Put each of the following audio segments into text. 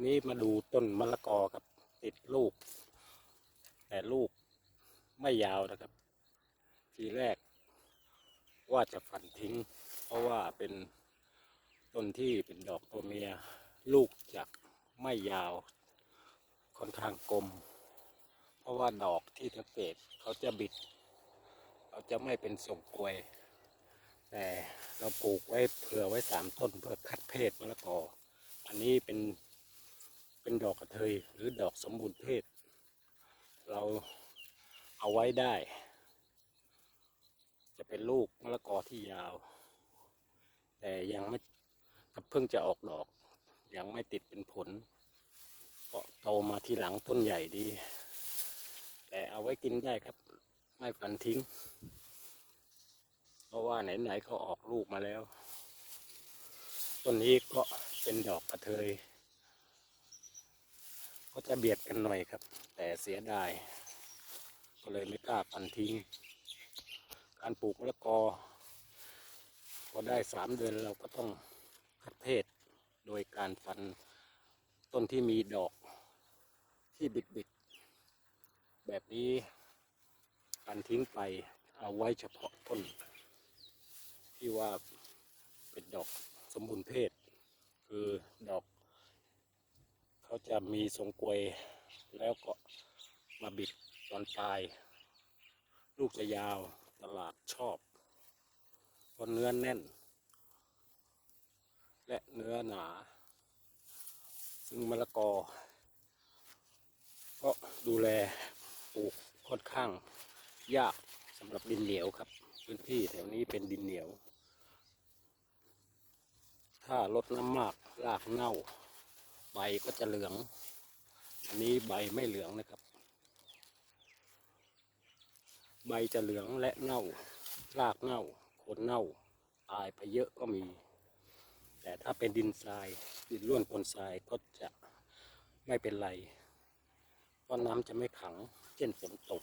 นนี้มาดูต้นมะละกอครับ ติดลูก แต่ลูกไม่ยาวนะครับ ทีแรก ว่าจะฝันทิ้ง เพราะว่าเป็นต้นที่เป็นดอกตัวเมีย ลูกจะไม่ยาว ค่อนข้างกลม เพราะว่าดอกที่สังเกตเขาจะบิด เขาจะไม่เป็นทรงกลวย แต่เราปลูกไว้เผื่อไว้สามต้นเพื่อคัดเพศมะละกอ อันนี้เป็น เป็นดอกกระเทยหรือดอกสมบูรณ์เพศ เราเอาไว้ได้ จะเป็นลูกมะละกอที่ยาว แต่ยังไม่เพิ่งจะออกดอก ยังไม่ติดเป็นผลก็โตมาทีหลังต้นใหญ่ดี แต่เอาไว้กินได้ครับ ไม่ฝันทิ้ง เพราะว่าไหนๆเขาออกลูกมาแล้ว ต้นนี้ก็เป็นดอกกระเทย ก็จะเบียดกันหน่อยครับ แต่เสียดาย ก็เลยไม่กล้าปันทิ้ง การปลูกมะละกอพอได้สามเดือนเราก็ต้องคัดเพศ โดยการฟันต้นที่มีดอกที่บิดบิดๆแบบนี้ปันทิ้งไปเอาไว้เฉพาะต้น ที่ว่าเป็นดอกสมบูรณ์เพศ คือดอก เขาจะมีทรงกลวยแล้วก็มาบิดตอนปลาย ลูกจะยาวตลาดชอบเพราะเนื้อแน่น และเนื้อหนา ซึ่งมะละกอ ก็ดูแลปลูกค่อนข้างยากสำหรับดินเหนียวครับ พื้นที่แถวนี้เป็นดินเหนียว ถ้าลดน้ำมากรากเน่า ใบก็จะเหลือง อันนี้ใบไม่เหลืองนะครับ ใบจะเหลืองและเน่า รากเน่าโคนเน่า ตายไปเยอะก็มี แต่ถ้าเป็นดินทราย ดินร่วนปนทรายก็จะไม่เป็นไร เพราะน้ำจะไม่ขัง เช่นฝนตก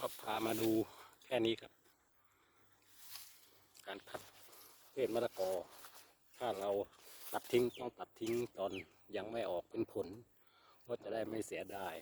ก็พามาดูแค่นี้ครับ การคัดเพศมะละกอ ถ้าเราตัดทิ้งต้องตัดทิ้งตอนยังไม่ออกเป็นผล ก็จะได้ไม่เสียดาย